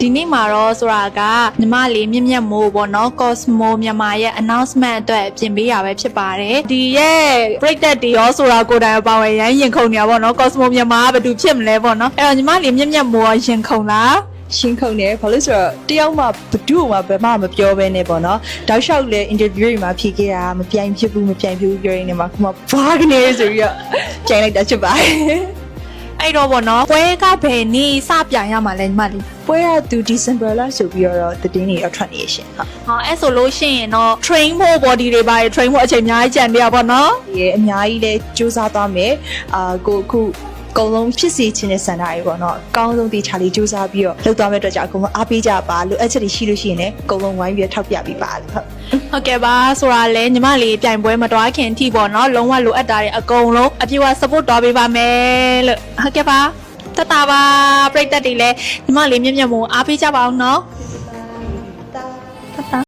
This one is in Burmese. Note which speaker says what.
Speaker 1: ဒီနေ့မှာတော့ဆိုတာကညီမလေးမြင့်မြတ်မိုးပေါ့နော် Cosmo မြန်မာရဲ့ announcement အတွက်ပြင်ပေးရပဲဖြစ်ပါတယ်ဒီရဲ့ break that တွေရောဆိုတာကိုယ်တိုင်ပါဝင်ရန်ရင်ခုန်နေရပါတော့ Cosmo မြန်မာကဘာတူဖြစ်မလဲပေါ့နော်အဲ့တော့ညီမလေးမြင့်မြတ်မိုးကရင်ခုန်လား
Speaker 2: ရှင်းခုန်တယ်ဘာလို့ဆိုတော့တယောက်မှဘဒုမှဘယ်မှမပြောဘဲနဲ့ပေါ့နော်တောက်လျှောက်လဲ interview တွေမှာဖြေခဲ့တာမပြိုင်ဖြစ်ဘူးမပြိုင်ဖြစ်ဘူးပြောရင်းနဲ့မှာခုမှဘာကနေဆိုပြီးတော့ပြိုင်လိုက်တာဖြစ်ပါတယ်
Speaker 1: အဲ့တော့ပေါ့နော်ပွဲကဘယ်နေ့စပြိုင်ရမှာလဲညီမလေး
Speaker 2: ပွဲကသူ December လဆိုပြီးတော့သတင်းတွေတော့ထွက်နေရရှင်ဟုတ်
Speaker 1: ဟောအဲ့ဆိုလို့ရှိရင်တော့ train ဖို့ body တွေပါ train ဖို့အချိန်အများကြီးကြံနေရပါတော့
Speaker 2: ဒီရဲ့အများကြီးလဲစူးစမ်းသွားမယ်အာကိုအခုအကုန်လုံးဖြစ်စေခြင်းတဲ့စံတာတွေပေါ့နော်အကောင်းဆုံးတေချာလေးစူးစမ်းပြီးတော့လုပ်သွားမယ့်အတွက်ကြောင့်အကုန်လုံးအားပေးကြပါလို့အချက်တွေရှိလို့ရှိရင်လည်းအကုန်လုံးဝိုင်းပြီးတော့ထောက်ပြပေးပါလို့ဟုတ်
Speaker 1: ဟုတ်ကဲ့ပါဆိုတာလဲညီမလေးပြိုင်ပွဲမတော်ခင်အထိပေါ့နော်လုံးဝလိုအပ်တာတွေအကုန်လုံးအပြည့်အဝ support တော်ပေးပါမယ်လို့ဟုတ်ကဲ့ပါတတပါပြိတ္တတွေလည်းညီမလေးမြင့်မြတ်မို့အားပေးကြပါအောင်နော်တတ